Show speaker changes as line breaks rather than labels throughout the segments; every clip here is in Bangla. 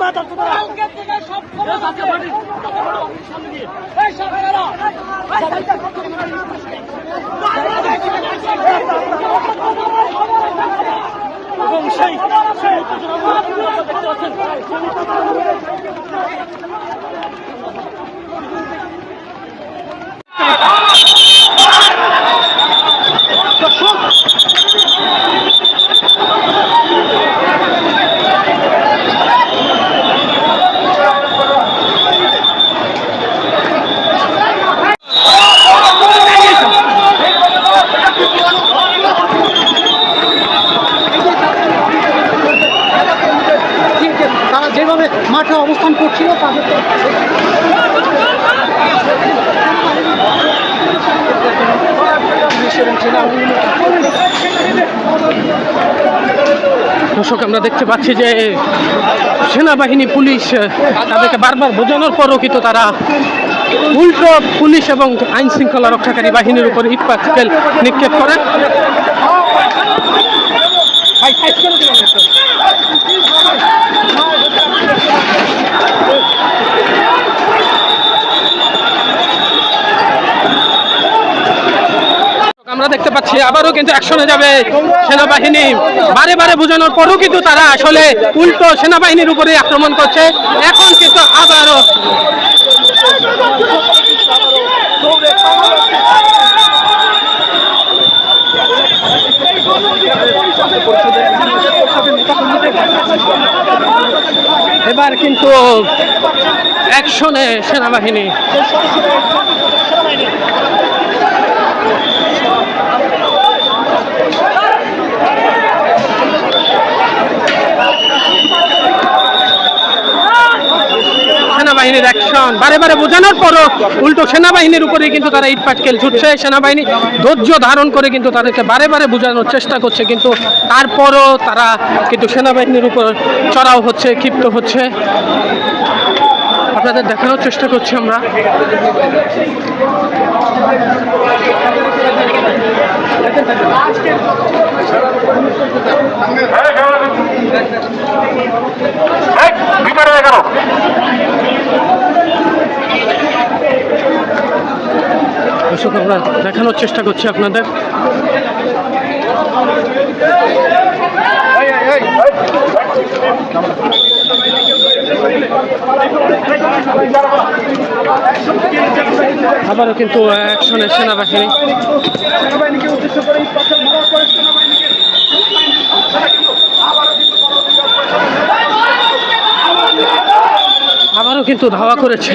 কালকে থেকে সব খবর আছে। মাঠে অবস্থান করছিল, তাদের দর্শক, আমরা দেখতে পাচ্ছি যে সেনাবাহিনী, পুলিশ তাদেরকে বারবার বোঝানোর পরও কিন্তু তারা উল্টো পুলিশ এবং আইন শৃঙ্খলা রক্ষাকারী বাহিনীর উপর ইট নিক্ষেপ করে। আমরা দেখতে পাচ্ছি, আবারও কিন্তু অ্যাকশনে যাবে সেনাবাহিনী। বারে বারে বোঝানোর পরও কিন্তু তারা আসলে উল্টো সেনাবাহিনীর উপরে আক্রমণ করছে। এখন কিন্তু আবারও এবার কিন্তু অ্যাকশনে সেনাবাহিনী। সেনাবাহিনীর অ্যাকশন বারে বারে বোঝানোর পরও উল্টো সেনাবাহিনীর উপরে কিন্তু তারা ইট পাটকেল ছুটছে। সেনাবাহিনী ধৈর্য ধারণ করে কিন্তু তাদেরকে বারে বারে বোঝানোর চেষ্টা করছে। কিন্তু তারপরও তারা কিন্তু সেনাবাহিনীর উপর চড়াও হচ্ছে, ক্ষিপ্ত হচ্ছে। আপনাদের দেখানোর চেষ্টা করছি আমরা। দর্শক আমরা দেখানোর চেষ্টা করছি আপনাদের। আবারও কিন্তু অ্যাকশনে সেনাবাহিনী। আবারও কিন্তু ধাওয়া করেছে।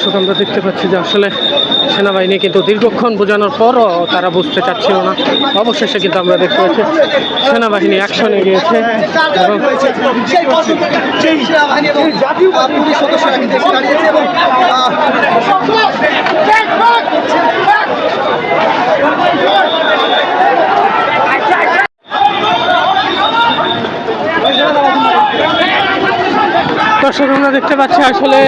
দর্শক, আমরা দেখতে পাচ্ছি যে আসলে সেনাবাহিনী কিন্তু দীর্ঘক্ষণ বোঝানোর পরও তারা বুঝতে চাচ্ছিল না। অবশেষে কিন্তু আমরা দেখতে পাচ্ছি সেনাবাহিনী অ্যাকশনে গিয়েছে এবং দর্শক আমরা দেখতে পাচ্ছি আসলে